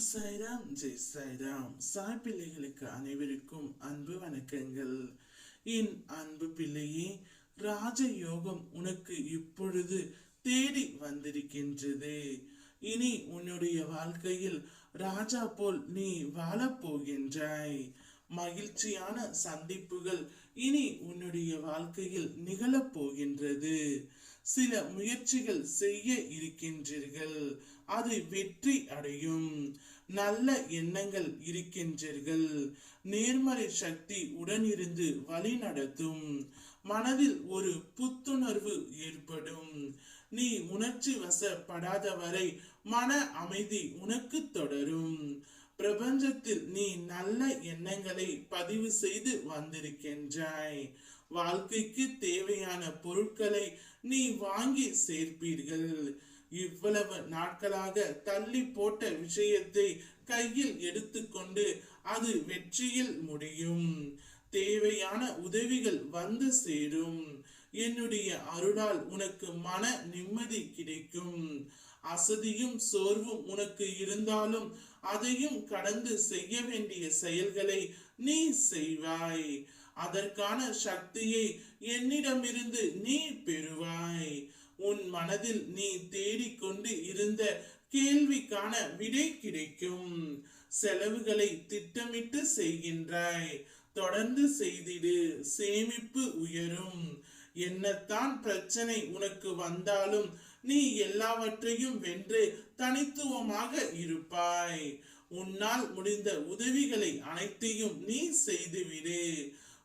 சாய்ராம் ஜெய் சாய்ராம் சாய் பிள்ளைகளுக்கு அனைவருக்கும் அன்பு வணக்கங்கள். என் அன்பு பிள்ளையே ராஜ யோகம் உனக்கு இப்பொழுது தேடி வந்திருக்கின்றது. இனி உன்னுடைய வாழ்க்கையில் ராஜா போல் நீ வாழப்போகின்றாய் மகிழ்ச்சியான சந்திப்புகள் இனி உன்னுடைய வாழ்க்கையில் நிகழப் போகின்றது. சில முயற்சிகள் செய்ய இருக்கின்றீர்கள் அது வெற்றி அடையும். நல்ல எண்ணங்கள் இருக்கின்றீர்கள். நேர்மறை சக்தி உடனிருந்து வழி நடத்தும். மனதில் ஒரு புத்துணர்வு ஏற்படும். நீ உணர்ச்சி வசப்படாத வரை மன அமைதி உனக்கு தொடரும். பிரபஞ்சத்தில் நீ நல்ல எண்ணங்களை பதிவு செய்து வந்திருக்கின்றாய். வாழ்க்கைக்கு தேவையான பொருட்களை நீ வாங்கி சேர்ப்பீர்கள். இவ்வளவு நாட்களாக தள்ளி போட்ட விஷயத்தை கையில் எடுத்துக்கொண்டு அது வெற்றியில் முடியும். தேவையான உதவிகள் வந்து சேரும். என்னுடைய அருளால் உனக்கு மன நிம்மதி கிடைக்கும். அசதியும் சோர்வும் உனக்கு இருந்தாலும் அதையும் கடந்து செய்ய வேண்டிய செயல்களை நீ செய்வாய். அதற்கான சக்தியை என்னிடமிருந்து நீ பெறுவாய். உன் மனதில் நீ தேடிக்கொண்டு இருந்த கேள்விக்கான விடை கிடைக்கும். செலவுகளை திட்டமிட்டு செய்கின்றாய். தொடர்ந்து செய்திடு சேமிப்பு உயரும். என்னத்தான் பிரச்சனை உனக்கு வந்தாலும் நீ எல்லாவற்றையும் வென்று தனித்துவமாக இருப்பாய். உன்னால் முடிந்த உதவிகளை அனைத்தையும் நீ செய்துவிடு.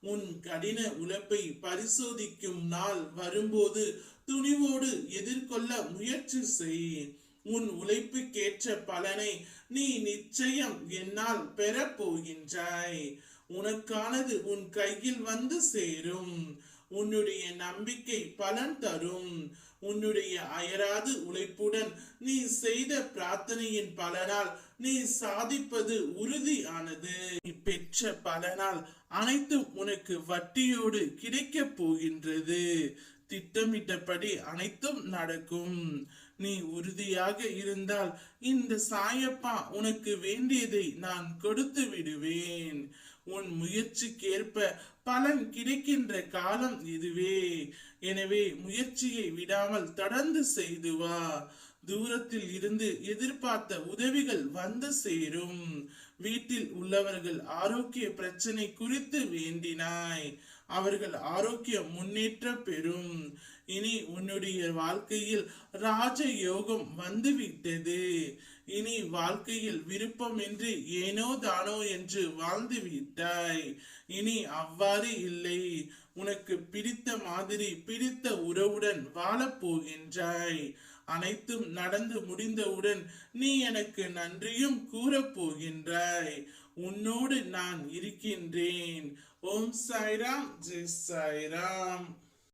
உன் கடின உழைப்பை பரிசோதிக்கும் நாள் வரும்போது துணிவோடு எதிர்கொள்ள முயற்சி செய். உன் உழைப்புக்கேற்ற பலனை நீ நிச்சயம் என்னால் பெறப்போகின்றாய். உனக்கானது உன் கையில் வந்து சேரும். உன்னுடைய நம்பிக்கை பலன் தரும். உன்னுடைய அயராது உழைப்புடன் நீ செய்த பிரார்த்தனையின் பலனால் நீ சாதிப்பது உறுதியானது. நீ பெற்ற பலனால் அனைத்தும் உனக்கு வட்டியோடு கிடைக்க போகின்றது. திட்டமிட்டபடி அனைத்தும் நடக்கும். நீ உறுதியாக இருந்தால் இந்த சாயப்பா உனக்கு வேண்டியதை நான் கொடுத்து விடுவேன். உன் முயற்சிக்கேற்ப பலன் கிடைக்கின்ற காலம் இதுவே. எனவே முயற்சியை விடாமல் தொடர்ந்து செய்து வா. தூரத்தில் இருந்து எதிர்பார்த்த உதவிகள் வந்து சேரும். வீட்டில் உள்ளவர்கள் ஆரோக்கிய பிரச்சனை குறித்து வேண்டினாய். அவர்கள் ஆரோக்கியம் முன்னேற்ற பெறும். இனி உன்னுடைய வாழ்க்கையில் ராஜ யோகம் வந்துவிட்டது. இனி வாழ்க்கையில் விருப்பமின்றி ஏனோ தானோ என்று வாழ்ந்து விட்டாய். இனி அவ்வாறு இல்லை. உனக்கு பிடித்த மாதிரி பிடித்த உறவுடன் வாழப் போகின்றாய். அனைத்தும் நடந்து முடிந்தவுடன் நீ எனக்கு நன்றியும் கூறப் போகின்றாய். உன்னோடு நான் இருக்கின்றேன். ஓம் சாய்ராம் ஜெய் சாய்ராம்.